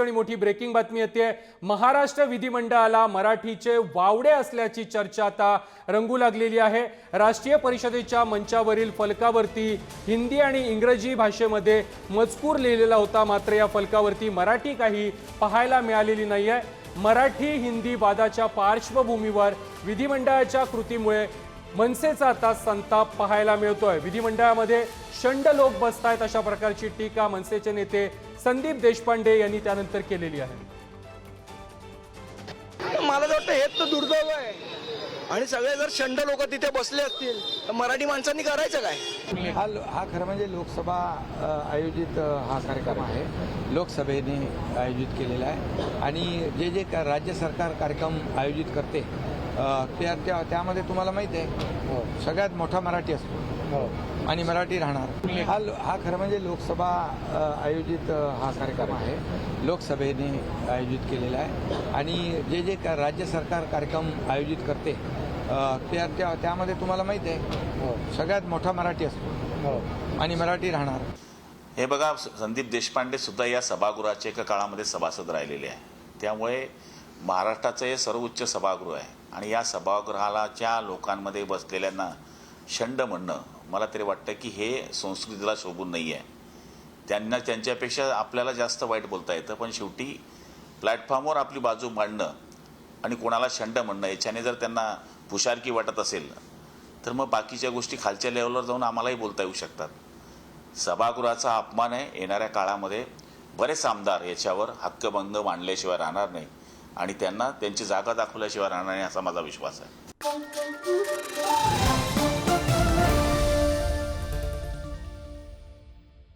आणि मोठी ब्रेकिंग बातमी येते. महाराष्ट्र विधिमंडळाला मराठीचे वावडे असल्याची चर्चा आता रंगू लागलेली आहे. राष्ट्रीय परिषदेच्या मंचावरील फलकावरती हिंदी आणि इंग्रजी भाषेमध्ये मजकूर लिहिलेला होता. मात्र या फलकावरती मराठी काही पाहायला मिळालेली नाही आहे मराठी हिंदी वादाच्या पार्श्वभूमीवर विधिमंडळाच्या कृतीमुळे मनसेचा आता संताप पाहायला मिळतोय. विधिमंडळामध्ये शंड लोक बसतायत अशा प्रकारची टीका मनसेचे नेते संदीप देशपांडे यांनी त्यानंतर केलेली आहे. मला तर वाटतं हेच तर दुर्दैव आहे. आणि सगळे जर शंड लोक तिथे बसले असतील तर मराठी माणसांनी करायचं काय? हा लो- हा खरं म्हणजे लोकसभा आयोजित हा कार्यक्रम आहे. लोकसभेने आयोजित केलेला आहे. आणि जे जे राज्य सरकार कार्यक्रम आयोजित करते त्या त्या- त्यामध्ये तुम्हाला माहिती आहे सगळ्यात मोठा मराठी असतो. आणि मराठी राहणार. हा लो- हा खरं म्हणजे लोकसभा आयोजित हा कार्यक्रम आहे. लोकसभेने आयोजित केलेला आहे. आणि जे जे का- राज्य सरकार कार्यक्रम आयोजित करते त्या त्या- त्यामध्ये तुम्हाला माहिती आहे सगळ्यात मोठा मराठी असतो. आणि मराठी राहणार. हे बघा संदीप देशपांडे सुद्धा या सभागृहाचे एका काळामध्ये सभासद राहिलेले आहे. त्यामुळे महाराष्ट्राचं हे सर्वोच्च सभागृह आहे. आणि या सभागृहालाच्या लोकांमध्ये बसलेल्यांना शंड म्हणणं मला तरी वाटतं की हे संस्कृतीला शोभून नाही आहे त्यांना त्यांच्यापेक्षा आपल्याला जास्त वाईट बोलता येतं पण शेवटी प्लॅटफॉर्मवर आपली बाजू मांडणं आणि कोणाला शंड म्हणणं याच्याने जर त्यांना पुशारकी वाटत असेल तर मग बाकीच्या गोष्टी खालच्या लेवलवर जाऊन आम्हालाही बोलता येऊ शकतात. सभागृहाचा अपमान आहे येणाऱ्या काळामध्ये. बरेच आमदार याच्यावर हक्कभंग मांडल्याशिवाय राहणार नाही आणि त्यांना त्यांची जागा दाखवल्याशिवाय राहणार नाही असा माझा विश्वास आहे.